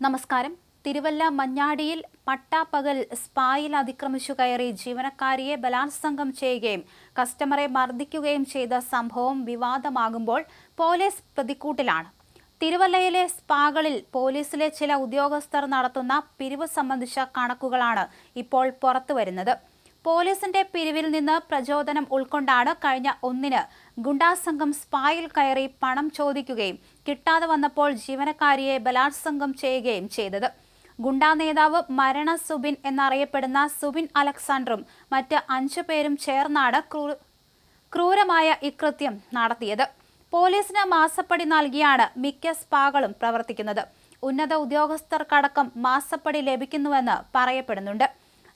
നമസ്കാരം. തിരുവല്ല മഞ്ഞാടിയിൽ പട്ടാപ്പകൽ സ്പായിൽ അതിക്രമിച്ചു കയറി ജീവനക്കാരിയെ ബലാത്സംഗം ചെയ്യുകയും കസ്റ്റമറെ മർദ്ദിക്കുകയും ചെയ്ത സംഭവം വിവാദമാകുമ്പോൾ പോലീസ് പ്രതിക്കൂട്ടിലാണ്. തിരുവല്ലയിലെ സ്പാകളിൽ പോലീസിലെ ചില ഉദ്യോഗസ്ഥർ നടത്തുന്ന പിരിവ് സംബന്ധിച്ച കണക്കുകളാണ് ഇപ്പോൾ പുറത്തുവരുന്നത്. പോലീസിന്റെ പിരിവിൽ നിന്ന് പ്രചോദനം ഉൾക്കൊണ്ടാണ് കഴിഞ്ഞ ഒന്നിന് ഗുണ്ടാസംഘം സ്പായിൽ കയറി പണം ചോദിക്കുകയും കിട്ടാതെ വന്നപ്പോൾ ജീവനക്കാരിയെ ബലാത്സംഗം ചെയ്യുകയും ചെയ്തത്. ഗുണ്ടാ നേതാവ് മരണ സുബിൻ എന്നറിയപ്പെടുന്ന സുബിൻ അലക്സാണ്ടറും മറ്റ് അഞ്ചു പേരും ചേർന്നാണ് ക്രൂരമായ ഇക്കൃത്യം നടത്തിയത്. പോലീസിന് മാസപ്പടി നൽകിയാണ് മിക്ക സ്പാകളും പ്രവർത്തിക്കുന്നത്. ഉന്നത ഉദ്യോഗസ്ഥർക്കടക്കം മാസപ്പടി ലഭിക്കുന്നുവെന്ന് പറയപ്പെടുന്നുണ്ട്.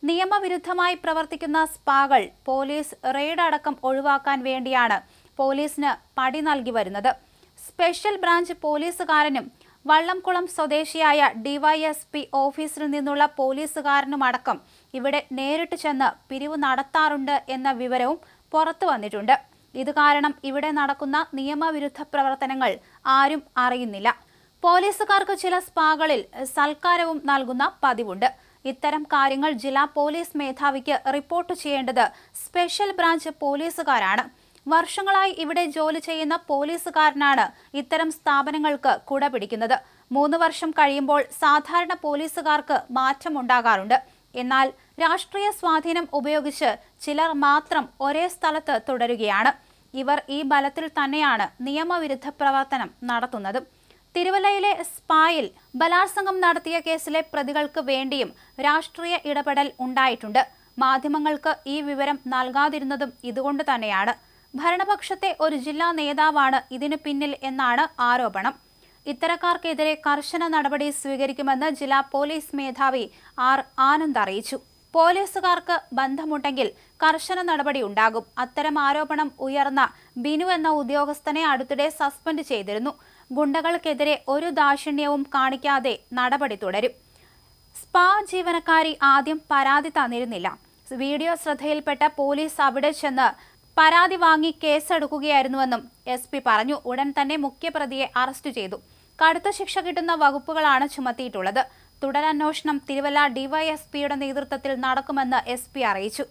നിയമവിരുദ്ധമായി പ്രവർത്തിക്കുന്ന സ്പാകൾ പോലീസ് റെയ്ഡ് അടക്കം ഒഴിവാക്കാൻ വേണ്ടിയാണ് പോലീസിന് പടി നൽകി വരുന്നത്. സ്പെഷ്യൽ ബ്രാഞ്ച് പോലീസുകാരനും വള്ളംകുളം സ്വദേശിയായ ഡിവൈഎസ്പി ഓഫീസിൽ നിന്നുള്ള പോലീസുകാരനുമടക്കം ഇവിടെ നേരിട്ട് ചെന്ന് പിരിവ് നടത്താറുണ്ട് എന്ന വിവരവും പുറത്തു വന്നിട്ടുണ്ട്. ഇത് കാരണം ഇവിടെ നടക്കുന്ന നിയമവിരുദ്ധ പ്രവർത്തനങ്ങൾ ആരും അറിയുന്നില്ല. പോലീസുകാർക്ക് ചില സ്പാകളിൽ സൽക്കാരവും നൽകുന്ന പതിവുണ്ട്. ഇത്തരം കാര്യങ്ങൾ ജില്ലാ പോലീസ് മേധാവിക്ക് റിപ്പോർട്ട് ചെയ്യേണ്ടത് സ്പെഷ്യൽ ബ്രാഞ്ച് പോലീസുകാരാണ്. വർഷങ്ങളായി ഇവിടെ ജോലി ചെയ്യുന്ന പോലീസുകാരനാണ് ഇത്തരം സ്ഥാപനങ്ങൾക്ക് കുട പിടിക്കുന്നത് മൂന്ന് വർഷം കഴിയുമ്പോൾ സാധാരണ പോലീസുകാർക്ക് മാറ്റമുണ്ടാകാറുണ്ട്. എന്നാൽ രാഷ്ട്രീയ സ്വാധീനം ഉപയോഗിച്ച് ചിലർ മാത്രം ഒരേ സ്ഥലത്ത് തുടരുകയാണ്. ഇവർ ഈ ബലത്തിൽ തന്നെയാണ് നിയമവിരുദ്ധ പ്രവർത്തനം നടത്തുന്നത്. തിരുവല്ലയിലെ സ്പായിൽ ബലാത്സംഗം നടത്തിയ കേസിലെ പ്രതികൾക്ക് വേണ്ടിയും രാഷ്ട്രീയ ഇടപെടൽ ഉണ്ടായിട്ടുണ്ട്. മാധ്യമങ്ങൾക്ക് ഈ വിവരം നൽകാതിരുന്നതും ഇതുകൊണ്ട് തന്നെയാണ്. ഭരണപക്ഷത്തെ ഒരു ജില്ലാ നേതാവാണ് ഇതിനു പിന്നിൽ എന്നാണ് ആരോപണം. ഇത്തരക്കാർക്കെതിരെ കർശന നടപടി സ്വീകരിക്കുമെന്ന് ജില്ലാ പോലീസ് മേധാവി ആർ ആനന്ദ് അറിയിച്ചു. പോലീസുകാർക്ക് ബന്ധമുണ്ടെങ്കിൽ കർശന നടപടി ഉണ്ടാകും. അത്തരം ആരോപണം ഉയർന്ന ബിനു എന്ന ഉദ്യോഗസ്ഥനെ അടുത്തിടെ സസ്പെൻഡ് ചെയ്തിരുന്നു. ഗുണ്ടകൾക്കെതിരെ ഒരു ദാക്ഷിണ്യവും കാണിക്കാതെ നടപടി തുടരും. സ്പാ ജീവനക്കാരി ആദ്യം പരാതി തന്നിരുന്നില്ല. വീഡിയോ ശ്രദ്ധയിൽപ്പെട്ട പോലീസ് അവിടെ ചെന്ന് പരാതി വാങ്ങി കേസെടുക്കുകയായിരുന്നുവെന്നും എസ് പി പറഞ്ഞു. ഉടൻ തന്നെ മുഖ്യപ്രതിയെ അറസ്റ്റ് ചെയ്തു. കടുത്ത ശിക്ഷ കിട്ടുന്ന വകുപ്പുകളാണ് ചുമത്തിയിട്ടുള്ളത്. തുടരന്വേഷണം തിരുവല്ല ഡിവൈഎസ്പിയുടെ നേതൃത്വത്തിൽ നടക്കുമെന്ന് എസ് പി അറിയിച്ചു.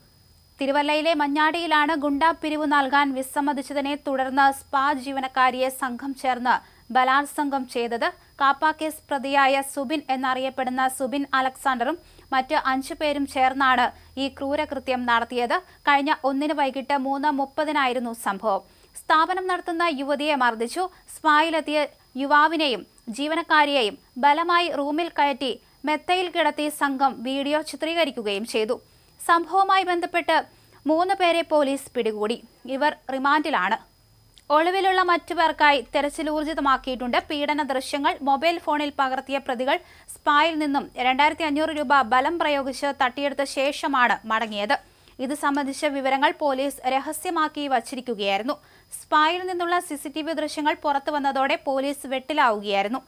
തിരുവല്ലയിലെ മഞ്ഞാടിയിലാണ് ഗുണ്ടാ പിരിവ് നൽകാൻ വിസമ്മതിച്ചതിനെ തുടർന്ന് സ്പാ ജീവനക്കാരിയെ സംഘം ചേർന്ന് ബലാത്സംഗം ചെയ്തത് കാപ്പ കേസ് പ്രതിയായ സുബിൻ എന്നറിയപ്പെടുന്ന സുബിൻ അലക്സാണ്ടറും മറ്റ് അഞ്ചു പേരും ചേർന്നാണ് ഈ ക്രൂരകൃത്യം നടത്തിയത്. കഴിഞ്ഞ ഒന്നിന് വൈകിട്ട് മൂന്ന് മുപ്പതിനായിരുന്നു സംഭവം. സ്ഥാപനം നടത്തുന്ന യുവതിയെ മർദ്ദിച്ചു. സ്പായിലെത്തിയ യുവാവിനെയും ജീവനക്കാരിയെയും ബലമായി റൂമിൽ കയറ്റി മെത്തയിൽ കിടത്തി സംഘം വീഡിയോ ചിത്രീകരിക്കുകയും ചെയ്തു. സംഭവവുമായി ബന്ധപ്പെട്ട് മൂന്ന് പേരെ പോലീസ് പിടികൂടി. ഇവർ റിമാൻഡിലാണ്. ഒളിവിലുള്ള മറ്റു പേർക്കായി തെരച്ചിൽ ഊർജിതമാക്കിയിട്ടുണ്ട്. പീഡന ദൃശ്യങ്ങൾ മൊബൈൽ ഫോണിൽ പകർത്തിയ പ്രതികൾ സ്പായിൽ നിന്നും രണ്ടായിരത്തി അഞ്ഞൂറ് രൂപ ബലം പ്രയോഗിച്ച് തട്ടിയെടുത്ത ശേഷമാണ് മടങ്ങിയത്. ഇത് സംബന്ധിച്ച വിവരങ്ങൾ പോലീസ് രഹസ്യമാക്കി വച്ചിരിക്കുകയായിരുന്നു. സ്പായിൽ നിന്നുള്ള സിസിടിവി ദൃശ്യങ്ങൾ പുറത്തു വന്നതോടെ പോലീസ് വെട്ടിലാവുകയായിരുന്നു.